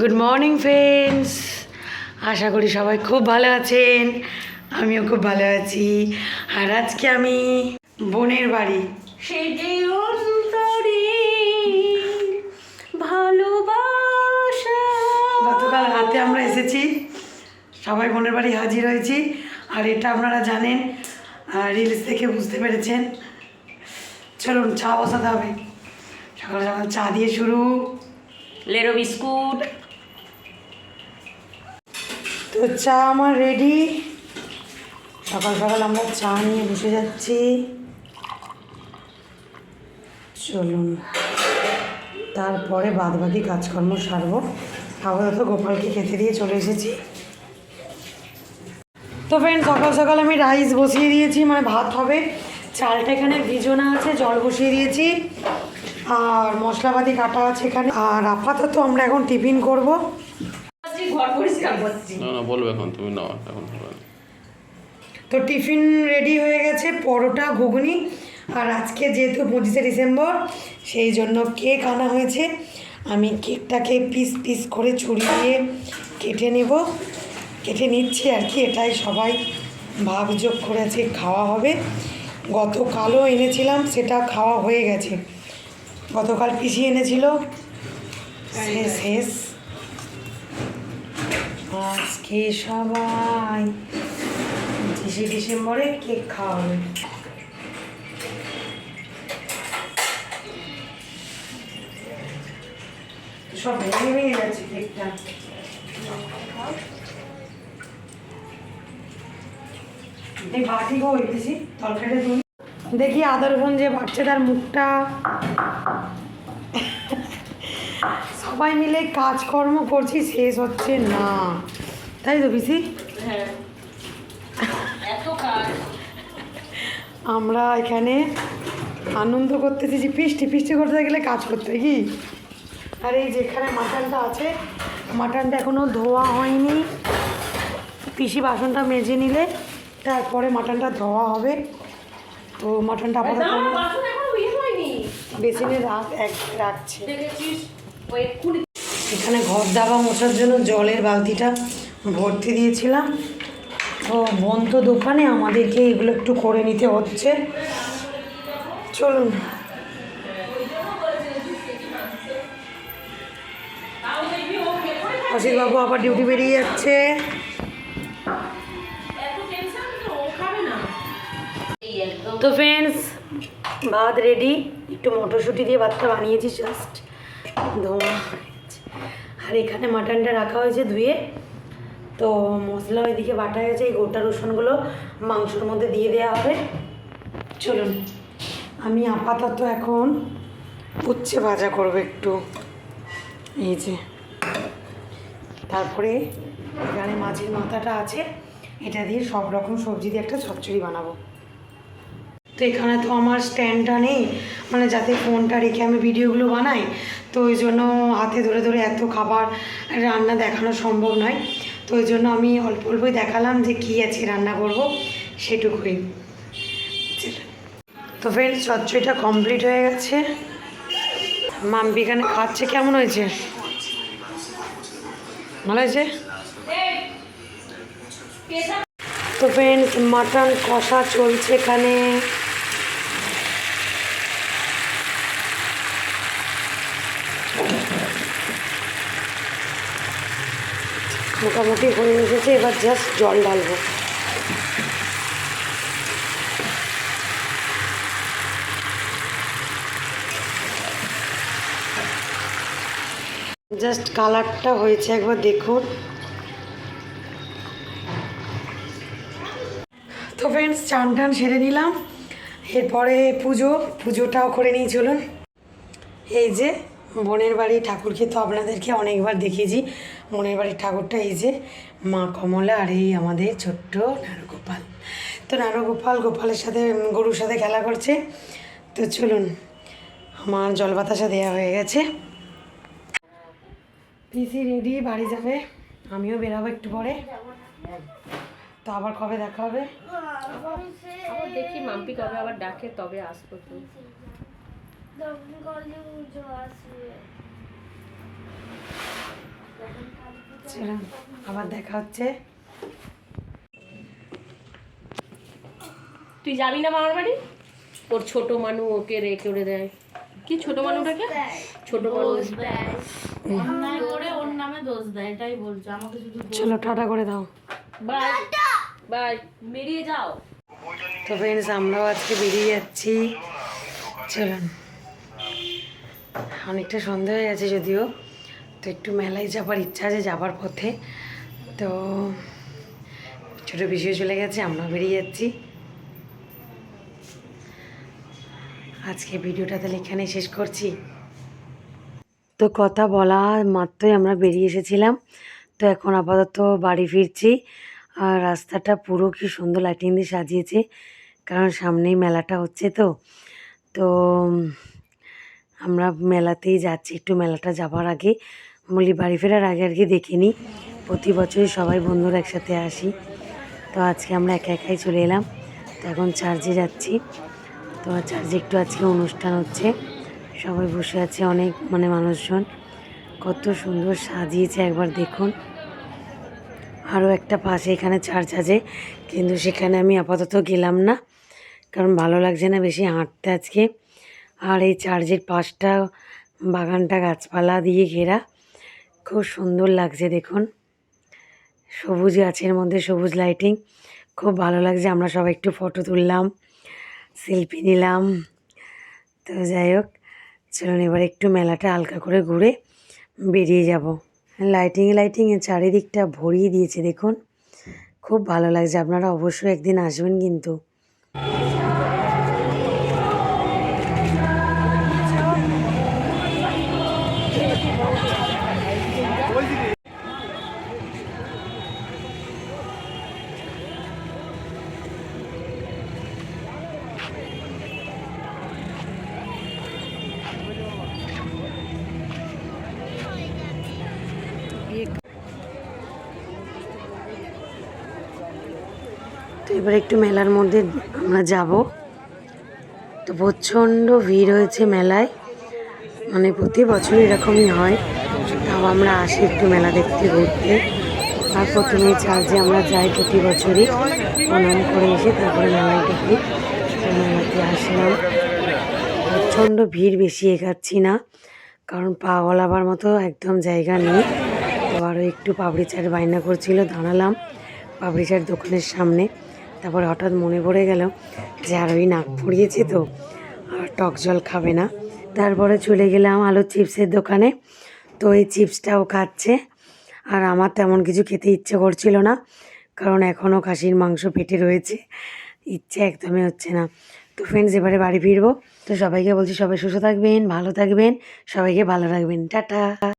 Good morning friends আশা করি সবাই খুব ভালো আছেন। আমিও খুব ভালো আছি। আর আজকে আমি বোনের বাড়ি। গতকাল রাতে আমরা এসেছি। সবাই বোনের বাড়ি হাজির হয়েছি। আর এটা আপনারা জানেন রিলস দেখে বুঝতে পেরেছেন। চলুন চা বসাতে হবে। সকাল সকাল চা দিয়ে শুরু। লেরো বিস্কুট। তো চা আমার রেডি সকাল সকাল আমরা চা নিয়ে বসে যাচ্ছি। চলুন, তারপরে বাদ বাকি কাজকর্ম সারবো। আপাতত গোপালকে খেতে দিয়ে চলে এসেছি। তো ফ্রেন্ড সকাল সকাল আমি রাইস বসিয়ে দিয়েছি মানে ভাত হবে। চালটা এখানে ভিজোনা আছে, জল বসিয়ে দিয়েছি। আর মশলাপাতি কাটা আছে এখানে। আর আপাতত আমরা এখন টিফিন করব। ঘর পরিষ্কার করছি। না না বলবে এখন তুমি নাও এখন তো টিফিন রেডি হয়ে গেছে পরোটা ঘুগনি। আর আজকে যেহেতু পঁচিশে ডিসেম্বর সেই জন্য কেক আনা হয়েছে। আমি কেকটাকে পিস পিস করে ছুরি দিয়ে কেটে নেব। কেটে নিচ্ছি আর কি এটাই সবাই ভাগযোগ করে আজকে খাওয়া হবে। গতকালও এনেছিলাম সেটা খাওয়া হয়ে গেছে। গতকাল পিসি এনেছিল। শেষ শেষ। আজকে সবাই পঁচিশে ডিসেম্বরে কেক খাওয়া হবে সব ভেঙে ভেঙে যাচ্ছে কেকটা। বাটি গো বেশি তরকারি দেখি আদর যে বাচ্চাটার মুখটা। সবাই মিলে কাজকর্ম করছি শেষ হচ্ছে না। তাই তো পিসি? হ্যাঁ। আমরা এখানে আনন্দ করতেছি যে পিষ্টি পিষ্টি করতে গেলে কাজ করতে কি? আর এই যেখানে মাটনটা আছে মাটনটা এখনও ধোয়া হয়নি। পিসি বাসনটা মেজে নিলে তারপরে মাটনটা ধোয়া হবে। তো মাটনটা আপাতত বাসন ইয়ে বেসিনে রাখ এক রাখছে। এখানে ঘর দাবা মোছার জন্য জলের বালতিটা ভর্তি দিয়েছিলাম। তো বোন তো দোকানে আমাদেরকে এগুলো একটু করে নিতে হচ্ছে। চলুন। অসিতবাবু আবার ডিউটি বেরিয়ে যাচ্ছে। তো ফ্রেন্ডস ভাত রেডি একটু মটরশুঁটি দিয়ে ভাতটা বানিয়েছি জাস্ট ধোয়া। আর এখানে মাটনটা রাখা হয়েছে ধুয়ে। তো মশলা ওইদিকে বাটা হয়েছে এই গোটা রসুনগুলো মাংসর মধ্যে দিয়ে দেওয়া হবে। চলুন, আমি আপাতত এখন উচ্ছে ভাজা করব একটু। এই যে, তারপরে এখানে মাছের মাথাটা আছে। এটা দিয়ে সব রকম সবজি দিয়ে একটা চচ্চড়ি বানাবো। তো এখানে তো আমার স্ট্যান্ডটা নেই। মানে যাতে ফোনটা রেখে আমি ভিডিওগুলো বানাই, তো ওই জন্য হাতে ধরে ধরে এত খাবার রান্না দেখানো সম্ভব নয়। তো ওই জন্য আমি অল্প অল্পই দেখালাম যে কী আছে রান্না করব সেটুকুই। তো ফ্রেন্ডস চচ্চড়িটা কমপ্লিট হয়ে গেছে। মাম্পি এখানে খাচ্ছে, কেমন হয়েছে? ভালো হয়েছে? তো ফ্রেন্ডস মাটন কষা চলছে এখানে। মোটামুটি হয়ে এসেছে, এবার জাস্ট জল ঢালবো। জাস্ট কালারটা হয়েছে, একবার দেখুন। তো ফ্রেন্ডস চান টান সেরে নিলাম। এরপরে পুজো, পুজোটাও করে নিয়ে চলুন। এই যে, বোনের বাড়ি, ঠাকুরকে তো আপনাদেরকে অনেকবার দেখিয়েছি। বোনের বাড়ির ঠাকুরটা এই যে মা কমলা আর এই আমাদের ছোট্ট নারুগোপাল। তো নারুগোপাল গোপালের সাথে গরুর সাথে খেলা করছে। তো চলুন আমার জল বাতাসা দেওয়া হয়ে গেছে। পিসি রেডি বাড়ি যাবে। আমিও বেরাবো একটু পরে। তো আবার কবে দেখা হবে? আবার দেখি মাম্পি কবে আবার ডাকে তবে আসব তো। আসবে। আবার দেখা হচ্ছে। তুই যাবি না মামার বাড়ি? ওর ছোট মানু ওকে রে করে দেয়। কি ছোট মানুটাকে ছোট মানু। ওর নামে দোষ দেয় এটাই বলছো। আমাকে শুধু চলো টাটা করে দাও। বাই। বাই। বেরিয়ে যাও। তো ফ্রেন্ডস আমরাও আজকে বেরিয়ে যাচ্ছি। চলুন। অনেকটা সন্ধ্যা হয়ে গেছে যদিও। তো একটু মেলায় যাবার ইচ্ছা আছে যাবার পথে। তো ছোটো বিষয় চলে গেছে, আমরাও বেরিয়ে যাচ্ছি। আজকে ভিডিওটা তাহলে এখানেই শেষ করছি। তো কথা বলা মাত্রই আমরা বেরিয়ে এসেছিলাম। তো এখন আপাতত বাড়ি ফিরছি। আর রাস্তাটা পুরো কি সুন্দর লাইটিং দিয়ে সাজিয়েছে, কারণ সামনেই মেলাটা হচ্ছে তো। তো আমরা মেলাতেই যাচ্ছি, একটু মেলাটা যাবার আগে। বলি বাড়ি ফেরার আগে আর কি দেখিনি প্রতি বছরই সবাই বন্ধুরা একসাথে আসি। তো আজকে আমরা একা একাই চলে এলাম। তো এখন চার্জে যাচ্ছি। তো চার্জে একটু আজকে অনুষ্ঠান হচ্ছে। সবাই বসে আছে অনেক মানে মানুষজন। কত সুন্দর সাজিয়েছে একবার দেখুন। আরও একটা পাশে এখানে চার্চ আছে, কিন্তু সেখানে আমি আপাতত গেলাম না। কারণ ভালো লাগছে না বেশি হাঁটতে আজকে। আর এই চার্চের পাশটা বাগানটা গাছপালা দিয়ে ঘেরা। খুব সুন্দর লাগছে দেখুন। সবুজ গাছের মধ্যে, সবুজ লাইটিং খুব ভালো লাগছে, আমরা সবাই একটু ফটো তুললাম সেলফি নিলাম। তো যাই হোক, চলুন এবার একটু মেলাটা হালকা করে ঘুরে বেরিয়ে যাব। লাইটিং লাইটিংয়ে চারিদিকটা ভরিয়ে দিয়েছে দেখুন। খুব ভালো লাগছে, আপনারা অবশ্যই একদিন আসবেন কিন্তু। এবার একটু মেলার মধ্যে আমরা যাব। তো প্রচণ্ড ভিড় হয়েছে মেলায়। মানে প্রতি বছর এরকমই হয়। তাও আমরা আসি একটু মেলা দেখতে ঘুরতে। আর প্রথমে চার্জে আমরা যাই প্রতি বছরই, প্রণাম করে এসে তারপরে মেলায় দেখি মেলাতে আসলাম। প্রচণ্ড ভিড় বেশি এগাচ্ছি না। কারণ পা গলাবার মতো একদম জায়গা নেই। তো আরও একটু পাপড়ি চাট বায়না করছিল, দাঁড়ালাম পাপড়ি চাট দোকানের সামনে। তারপরে হঠাৎ মনে পড়ে গেল যে আর ওই নাক ফুরিয়েছে তো, আর টক জল খাবে না। তারপরে চলে গেলাম আলুর চিপসের দোকানে, তো এই চিপসটাও খাচ্ছে। আর আমার তেমন কিছু খেতে ইচ্ছে করছিল না, কারণ এখনও খাসির মাংস পেটে রয়েছে, ইচ্ছে একদমই হচ্ছে না। তো ফ্রেন্ডস এবারে বাড়ি ফিরবো। তো সবাইকে বলছি সবাই সুস্থ থাকবেন, ভালো থাকবেন, সবাইকে ভালো রাখবেন। টাটা।